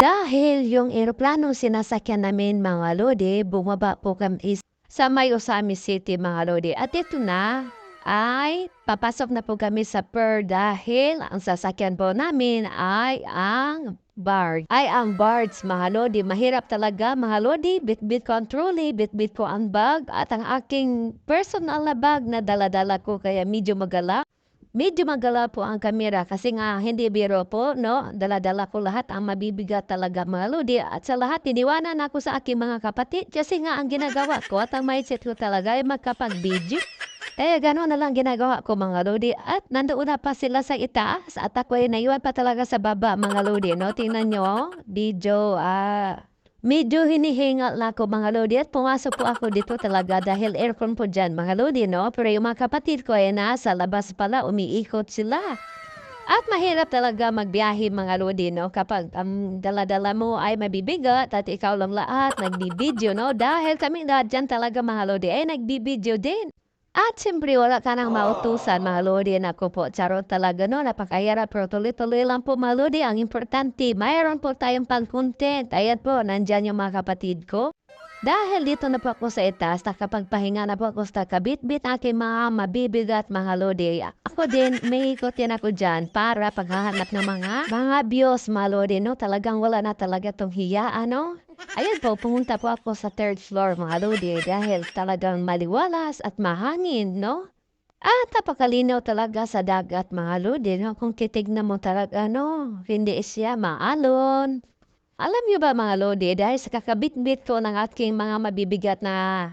Dahil yung eroplanong sinasakyan namin mga lodi, bumaba po kami sa may Osami City mga lodi. At ito na ay papasok na po kami sa Per dahil ang sasakyan po namin ay ang Bard. Ay ang Bards mga lodi. Mahirap talaga mga lodi. Bit-bit ko ang trolley, bit-bit ko ang bag at ang aking personal na bag na dala-dala ko kaya medyo magala. Medyo magala po ang kamera kasi nga hindi biro po, no? Dala-dala ko lahat ang mabibigat talaga mga lodi. At sa lahat, iniwanan ako sa aking mga kapatid kasi nga ang ginagawa ko at ang mindset ko talaga ay magkapag-video. Eh, gano'n na lang ginagawa ko mga lodi. At nandoon na pa sila sa itaas at ako ay naiwan pa talaga sa baba mga lodi, no? Tingnan nyo, video, ah... Medyo hinihingal na ako mga lodi at pumasok po ako dito talaga dahil aircon po dyan mga lodi no. Pero yung mga kapatid ko ay nasa labas pala, umiikot sila. At mahirap talaga magbiyahe mga lodi no kapag ang dala-dala mo ay mabibigat at ikaw lang lahat nagbibideo no. Dahil kami lahat dyan talaga mga lodi ay nagbibideo din. At siyempre wala ka nang mautusan mga lodi na ko po. Charot talaga no, napakahirap pero tuloy-tuloy lang po mga lodi. Ang importante, mayroon po tayong pang-content. Ayan po, nandyan yung mga kapatid ko. Dahil dito na po ako sa itaas, nakapagpahinga na po ako sa kabit-bit aking mga mabibigat mga lodi. Ako din, may ikot yan ako dyan para paghahanap ng mga mga bios mga lodi, no? Talagang wala na talaga tong hiya, ano? Ayun po, pumunta po ako sa third floor mga lodi dahil talagang maliwalas at mahangin, no? At napakalinaw talaga sa dagat mga lodi, no? Kung titignan mo talaga, no? Hindi siya maalon. Alam niyo ba mga lodi, dahil sa kakabit-bit ko ng aking mga mabibigat na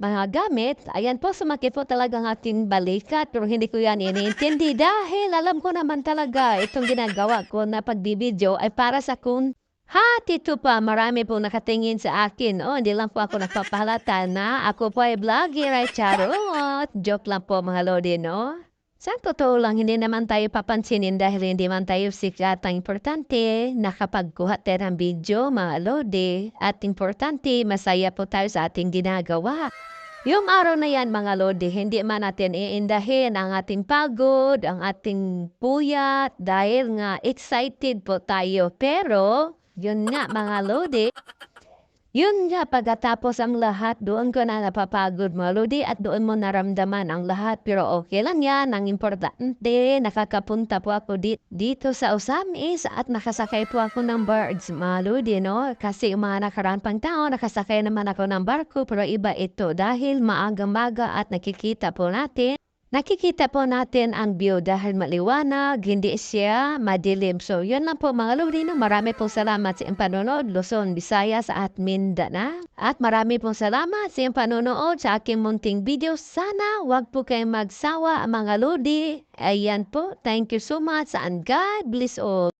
mga gamit, ayan po, sumakit po talaga ang ating balikat, pero hindi ko yan iniintindi dahil alam ko naman talaga itong ginagawa ko na pagbibideo ay para sa kun Hat, ito pa, marami po nakatingin sa akin. Oh, hindi lang po ako nagpapahalata na ako po ay vlogger ay charot. Joke lang po mga lodi, no? Sa totoo lang, hindi naman tayo papansinin dahil hindi man tayo sikat ang importante. Nakapagkuha tayo ng video, mga lodi. At importante, masaya po tayo sa ating ginagawa. Yung araw na yan, mga lodi, hindi man natin iindahin ang ating pagod, ang ating puyat, dahil nga excited po tayo. Pero, yun nga, mga lodi, yun nga, pagkatapos ang lahat, doon ko na napapagod mga lodi at doon mo naramdaman ang lahat. Pero okay lang yan, ang importante, nakakapunta po ako di- dito sa Osamis at nakasakay po ako ng birds, mga lodi, no? Kasi mga nakaraan pang tao, nakasakay naman ako ng barko, pero iba ito dahil maaga-maga at nakikita po natin Nakikita po natin ang view dahil maliwanag, hindi siya madilim. So, yun lang po mga Lorino. Marami pong salamat sa iyong panonood, Luzon, Visayas at Mindanao. At marami pong salamat sa iyong panonood sa aking munting video. Sana wag po kayong magsawa mga Lodi. Ayan po. Thank you so much and God bless all.